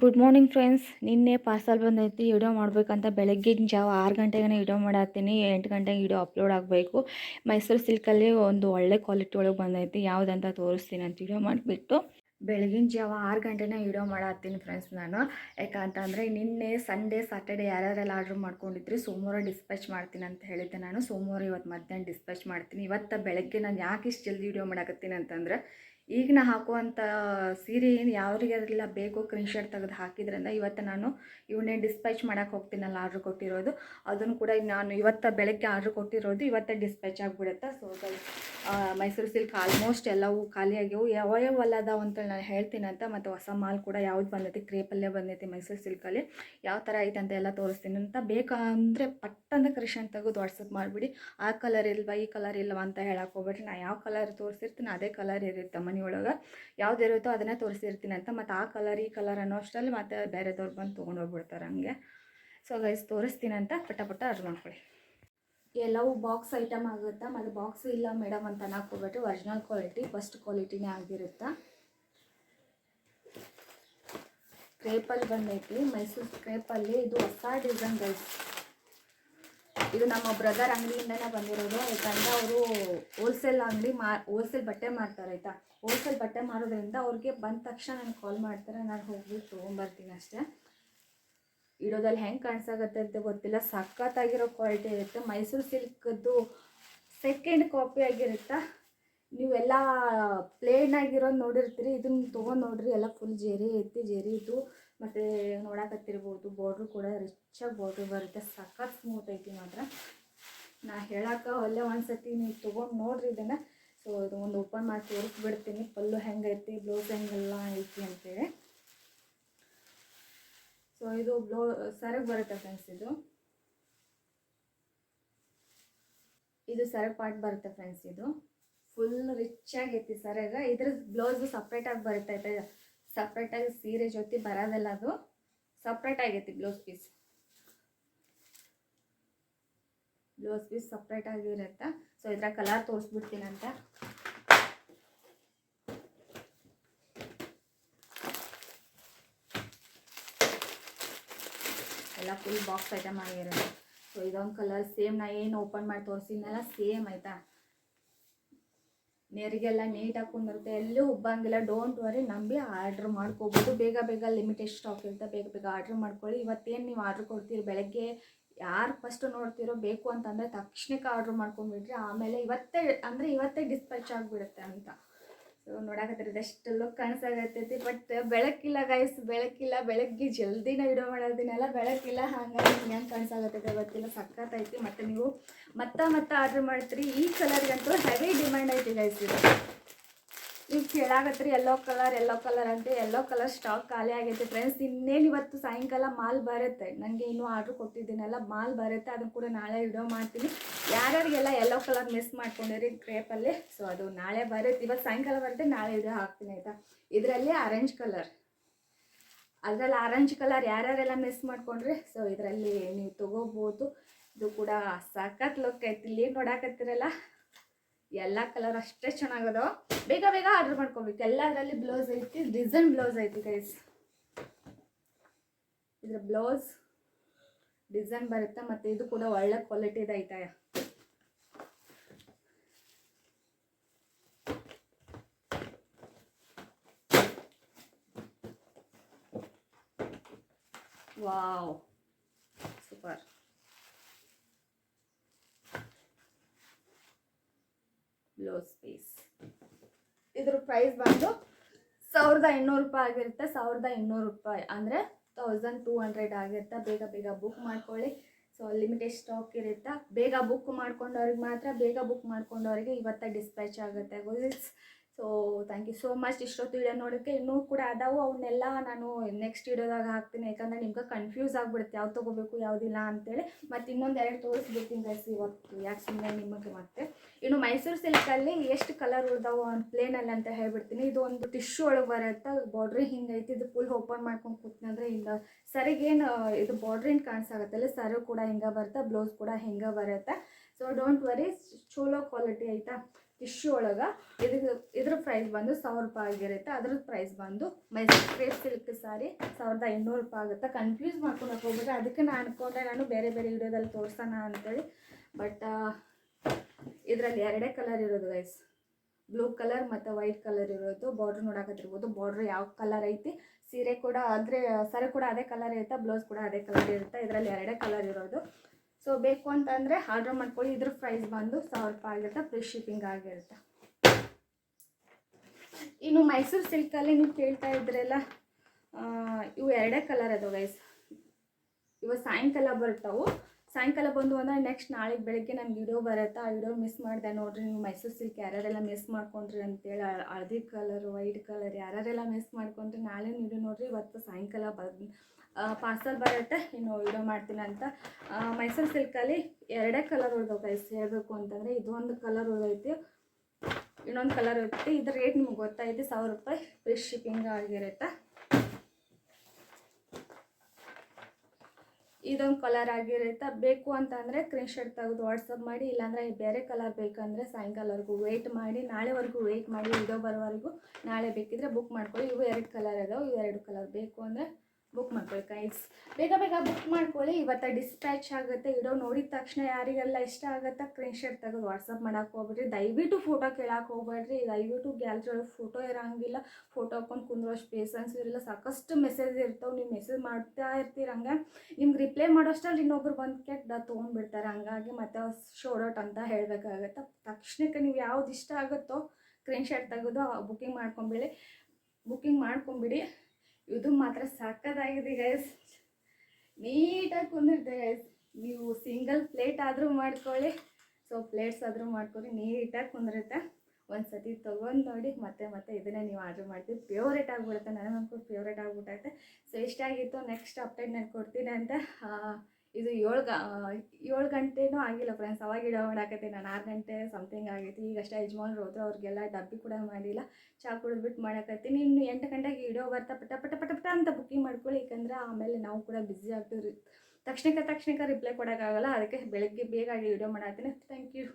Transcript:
Good morning friends ನಿನ್ನೆ parcel ಬಂದೈತಿ video ಮಾಡಬೇಕಂತ ಬೆಳಗ್ಗಿನ ಜಾವ ಆರು ಗಂಟೆಗೆ ವಿಡಿಯೋ ಮಾಡಾತೀನಿ ಎಂಟು ಗಂಟೆಗೆ ವಿಡಿಯೋ ಅಪ್ಲೋಡ್ ಆಗಬೇಕು. ಮೈಸೂರು ಸಿಲ್ಕಲ್ಲಿ ಒಂದು ಒಳ್ಳೆ ಕ್ವಾಲಿಟಿ ಒಳಗೆ ಬಂದೈತಿ, ಯಾವುದಂತ ತೋರಿಸ್ತೀನಿ ಅಂತ ವಿಡಿಯೋ ಮಾಡಿಬಿಟ್ಟು ಬೆಳಗಿನ ಜಾವ ಆರು ಗಂಟೆನ ವಿಡಿಯೋ ಮಾಡತ್ತೀನಿ ಫ್ರೆಂಡ್ಸ್ ನಾನು. ಯಾಕಂತಂದರೆ ನಿನ್ನೆ ಸಂಡೇ ಸಾಟರ್ಡೆ ಯಾರ್ಯಾರೆಲ್ಲ ಆರ್ಡ್ರ್ ಮಾಡ್ಕೊಂಡಿದ್ರಿ, ಸೋಮವಾರ ಡಿಸ್ಪ್ಯಾಚ್ ಮಾಡ್ತೀನಿ ಅಂತ ಹೇಳಿದ್ದೆ ನಾನು. ಸೋಮವಾರ ಇವತ್ತು ಮಧ್ಯಾಹ್ನ ಡಿಸ್ಪ್ಯಾಚ್ ಮಾಡ್ತೀನಿ. ಇವತ್ತು ಬೆಳಗ್ಗೆ ನಾನು ಯಾಕೆ ಇಷ್ಟು ಜಲ್ದಿ ವಿಡಿಯೋ ಮಾಡಕತ್ತೀನಿ ಅಂತಂದ್ರೆ ಈಗ ನಾ ಹಾಕುವಂಥ ಸೀರೆ ಏನು ಯಾರಿಗೆಲ್ಲ ಬೇಕು ಶರ್ಟ್ ತೆಗೆದು ಹಾಕಿದ್ರಿಂದ ಇವತ್ತು ನಾನು ಇವನ್ನೇ ಡಿಸ್ಪ್ಯಾಚ್ ಮಾಡೋಕೆ ಹೋಗ್ತೀನಲ್ಲ ಆರ್ಡ್ರ್ ಕೊಟ್ಟಿರೋದು, ಅದನ್ನು ಕೂಡ ನಾನು ಇವತ್ತು ಬೆಳಗ್ಗೆ ಆರ್ಡ್ರ್ ಕೊಟ್ಟಿರೋದು ಇವತ್ತೇ ಡಿಸ್ಪ್ಯಾಚ್ ಆಗಿಬಿಡುತ್ತೆ. ಸೊ ಮೈಸೂರು ಸಿಲ್ಕ್ ಆಲ್ಮೋಸ್ಟ್ ಎಲ್ಲವೂ ಖಾಲಿ ಆಗ್ಯವು. ಯಾವ ಯಾವ ಅದಾವ ಅಂತೇಳಿ ನಾನು ಹೇಳ್ತೀನಂತ ಮತ್ತು ಹೊಸ ಮಾಲ್ ಕೂಡ ಯಾವ್ದು ಬಂದೈತಿ ಕ್ರೇಪಲ್ಲೇ ಬಂದೈತಿ ಮೈಸೂರು ಸಿಲ್ಕಲ್ಲಿ ಯಾವ ಥರ ಐತೆ ಅಂತ ಎಲ್ಲ ತೋರಿಸ್ತೀನಿ. ಅಂತ ಬೇಕಂದರೆ ಪಟ್ಟಂತ ಕ್ರಿಶನ್ ತೆಗೆದು ವಾಟ್ಸಪ್ ಮಾಡಿಬಿಡಿ. ಆ ಕಲರ್ ಇಲ್ವಾ, ಈ ಕಲರ್ ಇಲ್ವಾ ಅಂತ ಹೇಳಕ್ಕೆ ಹೋಗ್ಬೇಡ್ರಿ. ನಾ ಯಾವ ಕಲರ್ ತೋರಿಸಿರ್ತೀನಿ ಅದೇ ಕಲರ್ ಇರುತ್ತೆ. ಮನೆಯೊಳಗೆ ಯಾವ್ದು ಇರುತ್ತೋ ಅದನ್ನೇ ತೋರಿಸಿರ್ತೀನಿ ಅಂತ. ಮತ್ತು ಆ ಕಲರ್ ಈ ಕಲರ್ ಅನ್ನೋ ಅಷ್ಟರಲ್ಲಿ ಮತ್ತೆ ಬೇರೆದವ್ರು ಬಂದು ತೊಗೊಂಡೋಗ್ಬಿಡ್ತಾರೆ ಹಂಗೆ. ಸೊ ಗೈಸ್ ತೋರಿಸ್ತೀನಿ ಅಂತ ಪಟ್ಟ ಪಟ್ಟ ಅರ್ಜ್ ಮಾಡ್ಕೊಳ್ಳಿ ಎಲ್ಲವೂ ಬಾಕ್ಸ್ ಐಟಮ್ ಆಗುತ್ತೆ? ಮತ್ತು ಬಾಕ್ಸ್ ಇಲ್ಲ ಮೇಡಮ್ ಅಂತ ಅನ್ನೋಕೆ ಹೋಗ್ಬಿಟ್ಟು ಒರಿಜಿನಲ್ ಕ್ವಾಲಿಟಿ ಫಸ್ಟ್ ಕ್ವಾಲಿಟಿನೇ ಆಗಿರುತ್ತೆ? ಕ್ರೇಪಲ್ಲಿ ಬಂದೈತಿ, ಮೈಸೂರು ಕ್ರೇಪಲ್ಲಿ ಇದು ಹೊಸ ಡಿಸೈನ್ ಗೈಸ್ ಇದು ನಮ್ಮ ಬ್ರದರ್ ಅಂಗಡಿಯಿಂದನೇ ಬಂದಿರೋದು. ಯಾಕಂದರೆ ಅವರು ಹೋಲ್ಸೇಲ್ ಅಂಗಡಿ ಮಾ ಹೋಲ್ಸೇಲ್ ಬಟ್ಟೆ ಮಾರ್ತಾರೆ, ಆಯಿತಾ? ಹೋಲ್ಸೇಲ್ ಬಟ್ಟೆ ಮಾರೋದ್ರಿಂದ ಅವ್ರಿಗೆ ಬಂದ ತಕ್ಷಣ ನಾನು ಕಾಲ್ ಮಾಡ್ತಾರೆ. ನಾನು ಹೋಗ್ಬಿಟ್ಟು ತೊಗೊಂಬರ್ತೀನಿ ಅಷ್ಟೇ. ಇಡೋದಲ್ಲಿ ಹೆಂಗೆ ಕಾಣಿಸಾಗತ್ತೆ ಅಂತ ಗೊತ್ತಿಲ್ಲ. ಸಖತ್ತಾಗಿರೋ ಕ್ವಾಲಿಟಿ ಇರುತ್ತೆ. ಮೈಸೂರು ಸಿಲ್ಕದ್ದು ಸೆಕೆಂಡ್ ಕಾಪಿ ಆಗಿರುತ್ತಾ? ನೀವೆಲ್ಲ ಪ್ಲೇನ್ ಆಗಿರೋದು ನೋಡಿರ್ತೀರಿ. ಇದನ್ನ ತೊಗೊಂಡು ನೋಡ್ರಿ. ಎಲ್ಲ ಫುಲ್ ಜೇರಿ ಐತಿ, ಜೇರಿ ಇದು ಮತ್ತು ನೋಡಕತ್ತಿರ್ಬೋದು ಬಾರ್ಡ್ರು ಕೂಡ ರಿಚಾಗಿ ಬಾರ್ಡ್ರು ಬರುತ್ತೆ. ಸಖತ್ ಸ್ಮೂತ್ ಐತಿ ಮಾತ್ರ. ನಾ ಹೇಳಕ್ಕೆ ಒಳ್ಳೆ ಒಂದ್ಸತಿ ನೀವು ತೊಗೊಂಡು ನೋಡ್ರಿ ಇದನ್ನು. ಸೊ ಇದು ಒಂದು ಓಪನ್ ಮಾಡಿ ತೋರಿಸ್ಬಿಡ್ತೀನಿ. ಪಲ್ಲು ಹೆಂಗೈತಿ ಬ್ಲೌಸ್ ಹೆಂಗೆಲ್ಲ ಐತಿ ಅಂತೇಳಿ. ಸೊ ಇದು ಬ್ಲೌ ಸರಗ್ ಬರುತ್ತೆ ಫ್ರೆಂಡ್ಸ್ ಇದು. ಇದು ಸರಗ್ ಪಾರ್ಟ್ ಬರುತ್ತೆ ಫ್ರೆಂಡ್ಸ್ ಇದು. ಫುಲ್ ರಿಚ್ ಆಗೈತಿ ಸರಗ. ಇದ್ರ ಬ್ಲೌಸು ಸಪ್ರೇಟಾಗಿ ಬರುತ್ತೆ. ಆಯ್ತಾ ಸಪ್ರೇಟಾಗಿ ಸೀರೆ ಜೊತೆ ಬರೋದಲ್ಲ ಅದು. ಸಪ್ರೇಟ್ ಆಗೈತಿ blouse piece blouse piece separate ಆಗಿರುತ್ತೆ. ಸೊ ಇದರ ಕಲರ್ ತೋರಿಸ್ಬಿಡ್ತೀನಿ ಅಂತ ಎಲ್ಲ ಫುಲ್ ಬಾಕ್ಸ್ ಐಟಮ್ ಆಗಿರುತ್ತೆ. ಸೊ ಇದೊಂದು ಕಲರ್ ಸೇಮ್ ನಾ ಏನು ಓಪನ್ ಮಾಡಿ ತೋರಿಸಿದ್ನಲ್ಲ ಸೇಮ್ ಆಯ್ತಾ? ನೇರಿಗೆಲ್ಲ ನೀಟಾಗಿ ಕುಂದಿರುತ್ತೆ. ಎಲ್ಲೂ ಉಬ್ಬಂಗಿಲ್ಲ ಡೋಂಟ್ ವರಿ ನಂಬಿ ಆರ್ಡ್ರ್ ಮಾಡ್ಕೋಬೋದು. ಬೇಗ ಬೇಗ ಲಿಮಿಟೆಡ್ ಸ್ಟಾಕ್ ಇರುತ್ತೆ. ಬೇಗ ಬೇಗ ಆರ್ಡ್ರ್ ಮಾಡ್ಕೊಳ್ಳಿ. ಇವತ್ತೇನು ನೀವು ಆರ್ಡ್ರ್ ಕೊಡ್ತೀರಿ? ಬೆಳಗ್ಗೆ ಯಾರು ಫಸ್ಟ್ ನೋಡ್ತಿರೋ ಬೇಕು ಅಂತಂದರೆ ತಕ್ಷಣಕ್ಕೆ ಆರ್ಡ್ರ್ ಮಾಡ್ಕೊಂಬಿಡ್ರಿ ಆಮೇಲೆ ಇವತ್ತೇ, ಅಂದರೆ ಇವತ್ತೇ ಡಿಸ್ಪ್ಯಾಚ್ ಆಗಿಬಿಡುತ್ತೆ ಅಂತ. ಸೊ ನೋಡಕತ್ತೀರಿ ಇದೆಷ್ಟು ಲುಕ್ ಕಾಣಿಸಾಗತ್ತೈತಿ ಬಟ್ ಬೆಳಕಿಲ್ಲ ಗೈಸ್ ಬೆಳಕಿಲ್ಲ, ಬೆಳಗ್ಗೆ ಜಲ್ದಿನ ವಿಡಿಯೋ ಮಾಡೋದಿನಲ್ಲ, ಬೆಳಕಿಲ್ಲ, ಹಾಗಾಗಿ ಹೆಂಗೆ ಕಾಣಿಸಾಗತ್ತೈತೆ ಗೊತ್ತಿಲ್ಲ ಸಖತ್ತೈತಿ ಮತ್ತು ನೀವು ಮತ್ತೆ ಮತ್ತೆ ಆರ್ಡ್ರ್ ಮಾಡ್ತೀರಿ, ಈ ಕಲರ್ಗಂತೂ ಹೆವಿ ಡಿಮ್ಯಾಂಡ್ ಐತಿ ಗೈಸ್ ಇದು. ನೀವು ಕೇಳಾಗತ್ರಿ ಎಲ್ಲೋ ಕಲರ್ ಎಲ್ಲೋ ಕಲರ್ ಅಂತ. ಎಲ್ಲೋ ಕಲರ್ ಸ್ಟಾಕ್ ಖಾಲಿ ಆಗೈತೆ ಫ್ರೆಂಡ್ಸ್ ಇನ್ನೇನು ಇವತ್ತು ಸಾಯಂಕಾಲ ಮಾಲ್ ಬರುತ್ತೆ? ನನಗೆ ಇನ್ನೂ ಆರ್ಡ್ರ್ ಕೊಟ್ಟಿದ್ದೀನಲ್ಲ, ಮಾಲ್ ಬರುತ್ತೆ. ಅದನ್ನು ಕೂಡ ನಾಳೆ ವಿಡಿಯೋ ಮಾಡ್ತೀನಿ. ಯಾರ್ಯಾರಿಗೆಲ್ಲ ಎಲ್ಲೋ ಕಲರ್ ಮಿಸ್ ಮಾಡ್ಕೊಂಡಿರಿ ಕ್ರೇಪಲ್ಲಿ ಸೊ ಅದು ನಾಳೆ ಬರುತ್ತೆ. ಇವತ್ತು ಸಾಯಂಕಾಲ ಬರುತ್ತೆ, ನಾಳೆ ವಿಡಿಯೋ ಹಾಕ್ತೀನಿ, ಆಯಿತಾ? ಇದರಲ್ಲಿ ಆರೆಂಜ್ ಕಲರ್ ಅದರಲ್ಲಿ ಆರೆಂಜ್ ಕಲರ್ ಯಾರ್ಯಾರೆಲ್ಲ ಮಿಸ್ ಮಾಡ್ಕೊಂಡ್ರಿ? ಸೊ ಇದರಲ್ಲಿ ನೀವು ತೊಗೋಬೋದು. ಇದು ಕೂಡ ಸಖತ್ ಲುಕ್ ಐತಿ. ಇಲ್ಲಿ ನೋಡಾಕತ್ತಿರಲ್ಲ? ಎಲ್ಲ ಕಲರ್ ಅಷ್ಟೇ ಚೆನ್ನಾಗದೋ ಬೇಗ ಬೇಗ ಆರ್ಡರ್ ಮಾಡ್ಕೊಬೇಕು. ಎಲ್ಲದರಲ್ಲಿ ಬ್ಲೌಸ್ ಐತಿ ಡಿಸೈನ್ ಬ್ಲೌಸ್ ಐತಿ ಗೈಸ್ ಇದ್ರ ಬ್ಲೌಸ್ ಡಿಸೈನ್ ಬರುತ್ತೆ ಮತ್ತು ಇದು ಕೂಡ ಒಳ್ಳೆ ಕ್ವಾಲಿಟಿದು ಐತೆ ವಾವ್ ಸೂಪರ್ ಬ್ಲೌಸ್ ಪೀಸ್ ಇದ್ರ ಪ್ರೈಸ್ ಬಂದು ಸಾವಿರದ ಇನ್ನೂರು ರೂಪಾಯಿ ಆಗಿರುತ್ತೆ. ಸಾವಿರದ ಇನ್ನೂರು ರೂಪಾಯಿ ಅಂದರೆ ತೌಸಂಡ್ ಟೂ ಹಂಡ್ರೆಡ್ ಆಗಿರುತ್ತೆ. ಬೇಗ ಬೇಗ ಬುಕ್ ಮಾಡ್ಕೊಳ್ಳಿ. ಸೊ ಲಿಮಿಟೆಡ್ ಸ್ಟಾಕ್ ಇರುತ್ತೆ. ಬೇಗ ಬುಕ್ ಮಾಡ್ಕೊಂಡವ್ರಿಗೆ ಮಾತ್ರ, ಬೇಗ ಬುಕ್ ಮಾಡ್ಕೊಂಡವ್ರಿಗೆ ಇವತ್ತೇ ಡಿಸ್ಪ್ಯಾಚ್ ಆಗುತ್ತೆ. Girls so thank you so much ಇಷ್ಟೊತ್ತು ವಿಡಿಯೋ ನೋಡೋಕ್ಕೆ ಇನ್ನೂ ಕೂಡ ಅದಾವು. ಅವನ್ನೆಲ್ಲ ನಾನು ನೆಕ್ಸ್ಟ್ ವಿಡಿಯೋದಾಗ ಹಾಕ್ತೀನಿ. ಯಾಕಂದರೆ ನಿಮ್ಗೆ ಕನ್ಫ್ಯೂಸ್ ಆಗಿಬಿಡುತ್ತೆ. ಯಾವ್ದು ತೊಗೋಬೇಕು ಯಾವುದಿಲ್ಲ ಅಂತೇಳಿ. ಮತ್ತು ಇನ್ನೊಂದು ಎರಡು ತೋರಿಸ್ಬಿಡ್ತೀನಿ ಗೈಸ್ ಇವತ್ತು. ಯಾಕೆ ಸುಮ್ಮನೆ ನಿಮಗೆ ಮತ್ತೆ. ಇನ್ನು ಮೈಸೂರು ಸಿಲ್ಕಲ್ಲಿ ಎಷ್ಟು ಕಲರ್ ಉಳ್ದಾವು ಒಂದು ಪ್ಲೇನಲ್ಲಿ ಅಂತ ಹೇಳ್ಬಿಡ್ತೀನಿ. ಇದು ಒಂದು ಟಿಶ್ಯೂ ಒಳಗೆ ಬರುತ್ತೆ. ಬಾರ್ಡ್ರಿ ಹಿಂಗೈತಿ ಇದು ಫುಲ್ ಓಪನ್ ಮಾಡ್ಕೊಂಡು ಕೂತ್ನಂದ್ರೆ ಹಿಂಗೆ ಸರಿಗೇನು ಇದು ಬಾರ್ಡ್ರಿನ ಕಾಣಿಸಾಗತ್ತಲ್ಲ ಸರು ಕೂಡ ಹಿಂಗೆ ಬರುತ್ತೆ. ಬ್ಲೌಸ್ ಕೂಡ ಹಿಂಗೆ ಬರುತ್ತೆ. ಸೊ ಡೋಂಟ್ ವರಿ ಚಲೋ ಕ್ವಾಲಿಟಿ ಆಯಿತಾ ಟಿಶ್ಯೂ ಒಳಗೆ. ಇದ್ರ ಇದ್ರ ಪ್ರೈಸ್ ಬಂದು ಸಾವಿರ ರೂಪಾಯಿ ಆಗಿರುತ್ತೆ. ಅದ್ರದ್ದು ಪ್ರೈಸ್ ಬಂದು ಮೈಸೂರು ಕ್ರೇಪ್ ಸಿಲ್ಕ್ ಸಾರಿ ಸಾವಿರದ ಐನೂರು ರೂಪಾಯಿ ಆಗುತ್ತೆ. ಕನ್ಫ್ಯೂಸ್ ಮಾಡ್ಕೊಂಡು ಹೋಗ್ಬಿಟ್ರೆ ಅದಕ್ಕೆ ನಾನು ಅನ್ಕೊಂಡೆ, ನಾನು ಬೇರೆ ಬೇರೆ ವಿಡಿಯೋದಲ್ಲಿ ತೋರಿಸೋಣ ಅಂತೇಳಿ. ಬಟ್ ಇದರಲ್ಲಿ ಎರಡೇ ಕಲರ್ ಇರೋದು ಗೈಸ್ ಬ್ಲೂ ಕಲರ್ ಮತ್ತು ವೈಟ್ ಕಲರ್ ಇರೋದು. ಬಾರ್ಡ್ರ್ ನೋಡಕತ್ತಿರ್ಬೋದು. ಬಾರ್ಡ್ರ್ ಯಾವ ಕಲರ್ ಐತಿ? ಸೀರೆ ಕೂಡ, ಅಂದರೆ, ಸರ ಕೂಡ ಅದೇ ಕಲರ್ ಇರುತ್ತೆ ಬ್ಲೌಸ್ ಕೂಡ ಅದೇ ಕಲರ್ ಇರುತ್ತೆ. ಇದರಲ್ಲಿ ಎರಡೇ ಕಲರ್ ಇರೋದು. ಸೊ ಬೇಕು ಅಂತಂದರೆ ಆರ್ಡ್ರ್ ಮಾಡ್ಕೊಳ್ಳಿ. ಇದ್ರ ಪ್ರೈಸ್ ಬಂದು ಸಾವಿರ ರೂಪಾಯಿ ಆಗಿರುತ್ತೆ. ಫ್ರೀ ಶಿಪ್ಪಿಂಗ್ ಆಗಿರುತ್ತೆ. ಇನ್ನು ಮೈಸೂರು ಸಿಲ್ಕಲ್ಲಿ ನೀವು ಕೇಳ್ತಾ ಇದ್ರೆಲ್ಲ ಇವು ಎರಡೇ ಕಲರ್ ಅದು ಗೈಸ್ ಇವು ಸಾಯಂಕಾಲ ಬರ್ತಾವು ಸಾಯಂಕಾಲ ಬಂದು ಅಂದರೆ ನೆಕ್ಸ್ಟ್ ನಾಳೆ ಬೆಳಗ್ಗೆ ನನ್ನ ವಿಡಿಯೋ ಬರುತ್ತೆ? ಆ ವಿಡಿಯೋ ಮಿಸ್ ಮಾಡಿದೆ ನೋಡಿರಿ, ನೀವು ಮೈಸೂರು ಸಿಲ್ಕ್ ಯಾರ್ಯಾರೆಲ್ಲ ಮಿಸ್ ಮಾಡ್ಕೊಂಡ್ರಿ ಅಂತೇಳಿ ಹಳ್- ಹಳದಿ ಕಲರ್ ವೈಟ್ ಕಲರ್ ಯಾರ್ಯಾರೆಲ್ಲ ಮಿಸ್ ಮಾಡ್ಕೊಂಡ್ರಿ, ನಾಳೆ ವಿಡಿಯೋ ನೋಡಿರಿ, ಇವತ್ತು ಸಾಯಂಕಾಲ ಬಂದು ಪಾರ್ಸಲ್ ಬರುತ್ತೆ, ಇನ್ನು ವಿಡಿಯೋ ಮಾಡ್ತೀನಿ ಅಂತ. ಮೈಸೂರು ಸಿಲ್ಕಲ್ಲಿ ಎರಡೇ ಕಲರ್ ಉಳ್ದವು ಗೈಸ್ ಹೇಳಬೇಕು ಅಂತಂದರೆ ಇದು ಒಂದು ಕಲರ್ ಉಳ್ದೈತಿ, ಇನ್ನೊಂದು ಕಲರ್ ಇರುತ್ತೆ ಇದ್ರ ರೇಟ್ ನಿಮ್ಗೆ ಗೊತ್ತಾಯಿತು, ಸಾವಿರ ರೂಪಾಯಿ ಫ್ರೀ ಶಿಪ್ಪಿಂಗ್ ಆಗಿರುತ್ತೆ. ಇದೊಂದು ಕಲರ್ ಆಗಿರುತ್ತೆ. ಬೇಕು ಅಂತಂದರೆ ಸ್ಕ್ರೀನ್ಶಾಟ್ ತೆಗೆದು ವಾಟ್ಸಪ್ ಮಾಡಿ, ಇಲ್ಲಾಂದರೆ ಬೇರೆ ಕಲರ್ ಬೇಕಂದರೆ ಸಾಯಂಕಾಲವರೆಗೂ ವೆಯ್ಟ್ ಮಾಡಿ, ನಾಳೆವರೆಗೂ ವೆಯ್ಟ್ ಮಾಡಿ ವಿಡಿಯೋ ಬರೋವರೆಗೂ ನಾಳೆ ಬೇಕಿದ್ರೆ ಬುಕ್ ಮಾಡ್ಕೊಳ್ಳಿ. ಇವು ಎರಡು ಕಲರ್ ಇದಾವೆ. ಇವು ಎರಡು ಕಲರ್ ಬೇಕು ಅಂದರೆ ಬುಕ್ ಮಾಡ್ಕೊಳ್ಳಿ ಕೈಸ್ ಬೇಗ ಬೇಗ ಬುಕ್ ಮಾಡ್ಕೊಳ್ಳಿ. ಇವತ್ತು ಡಿಸ್ಪ್ಯಾಚ್ ಆಗುತ್ತೆ. ಇಡೋ ನೋಡಿದ ತಕ್ಷಣ ಯಾರಿಗೆಲ್ಲ ಇಷ್ಟ ಆಗುತ್ತೆ ಸ್ಕ್ರೀನ್ಶಾಟ್ ತೆಗೆದು ವಾಟ್ಸಪ್ ಮಾಡೋಕೆ ಹೋಗ್ಬೇಡ್ರಿ. ದಯವಿಟ್ಟು ಫೋಟೋ ಕೇಳಕ್ಕೆ ಹೋಗ್ಬೇಡ್ರಿ. ದಯವಿಟ್ಟು ಗ್ಯಾಲರಿ ಒಳಗೆ ಫೋಟೋ ಇರೋಂಗಿಲ್ಲ. ಫೋಟೋ ಹಾಕೊಂಡು ಕುಂದ್ರೋಷ್ಟು ಪೇಸನ್ಸ್ ಇರಲ್ಲ. ಸಾಕಷ್ಟು ಮೆಸೇಜ್ ಇರ್ತಾವೆ. ನೀವು ಮೆಸೇಜ್ ಮಾಡ್ತಾ ಇರ್ತೀರ ಹಂಗೆ. ನಿಮ್ಗೆ ರಿಪ್ಲೈ ಮಾಡೋಷ್ಟಲ್ಲಿ ಇನ್ನೊಬ್ರು ಬಂದು ಕೆಟ್ಟ ತೊಗೊಂಡ್ಬಿಡ್ತಾರೆ. ಹಂಗಾಗಿ ಮತ್ತೆ ಶೋಡೌಟ್ ಅಂತ ಹೇಳಬೇಕಾಗತ್ತೆ. ತಕ್ಷಣಕ್ಕೆ ನೀವು ಯಾವ್ದು ಇಷ್ಟ ಆಗುತ್ತೋ ಸ್ಕ್ರೀನ್ ಶಾಟ್ ತೆಗೆದು ಬುಕ್ಕಿಂಗ್ ಮಾಡ್ಕೊಂಬಿಡಿ. ಬುಕ್ಕಿಂಗ್ ಮಾಡ್ಕೊಂಬಿಡಿ. ಇದು ಮಾತ್ರ ಸಕ್ಕತ್ತಾಗಿದೆ ಗೈಸ್ ನೀಟಾಗಿ ಕುಂದಿರುತ್ತೆ ಗೈಸ್ ನೀವು ಸಿಂಗಲ್ ಪ್ಲೇಟ್ ಆದರೂ ಮಾಡ್ಕೊಳ್ಳಿ. ಸೊ ಪ್ಲೇಟ್ಸ್ ಆದರೂ ಮಾಡ್ಕೊಳ್ಳಿ. ನೀಟಾಗಿ ಕುಂದಿರುತ್ತೆ. ಒಂದು ಸತಿ ತೊಗೊಂಡು ನೋಡಿ, ಮತ್ತೆ ಮತ್ತೆ ಇದನ್ನೇ ನೀವು ಆರ್ಡ್ರ್ ಮಾಡ್ತೀವಿ ಫೇವ್ರೇಟ್ ಆಗಿಬಿಡುತ್ತೆ. ನನಗಂತೂ ಫೇವ್ರೇಟ್ ಆಗಿಬಿಟ್ಟೈತೆ. ಸೊ ಇಷ್ಟ ಆಗಿತ್ತು. ನೆಕ್ಸ್ಟ್ ಅಪ್ಡೇಟ್ ನಾನು ಕೊಡ್ತೀನಿ ಅಂತ. ಇದು ಏಳು ಗ ಏಳು ಗಂಟೆನೂ ಆಗಿಲ್ಲ ಫ್ರೆಂಡ್ಸ್ ಅವಾಗ ಇಡೋ ಮಾಡಾಕತ್ತೆ ನಾನು ಆರು ಗಂಟೆ ಸಮಥಿಂಗ್ ಆಗೈತಿ. ಈಗಷ್ಟೇ ಯಜಮಾನ್ರು ಹೋದ್ರು, ಅವ್ರಿಗೆಲ್ಲ ಡಬ್ಬಿ ಕೂಡ ಮಾಡಿಲ್ಲ. ಚಾ ಕುಡಿದ್ಬಿಟ್ಟು ಮಾಡಾಕತ್ತೀನಿ ಇನ್ನು ಎಂಟು ಗಂಟೆಗೆ ಇಡೋ ಬರ್ತಾ ಪಟ ಪಟ ಪಟ ಪಟ ಅಂತ ಬುಕ್ಕಿಂಗ್ ಮಾಡ್ಕೊಳ್ಳಿ. ಯಾಕಂದ್ರೆ ಆಮೇಲೆ ನಾವು ಕೂಡ ಬ್ಯುಸಿ ಆಗ್ತೀವಿ ತಕ್ಷಣಕ್ಕೆ ತಕ್ಷಣಕ್ಕೆ ರಿಪ್ಲೈ ಕೊಡೋಕ್ಕಾಗಲ್ಲ. ಅದಕ್ಕೆ ಬೆಳಗ್ಗೆ ಬೇಗ ವಿಡಿಯೋ ಮಾಡತ್ತೀನಿ ಥ್ಯಾಂಕ್ ಯು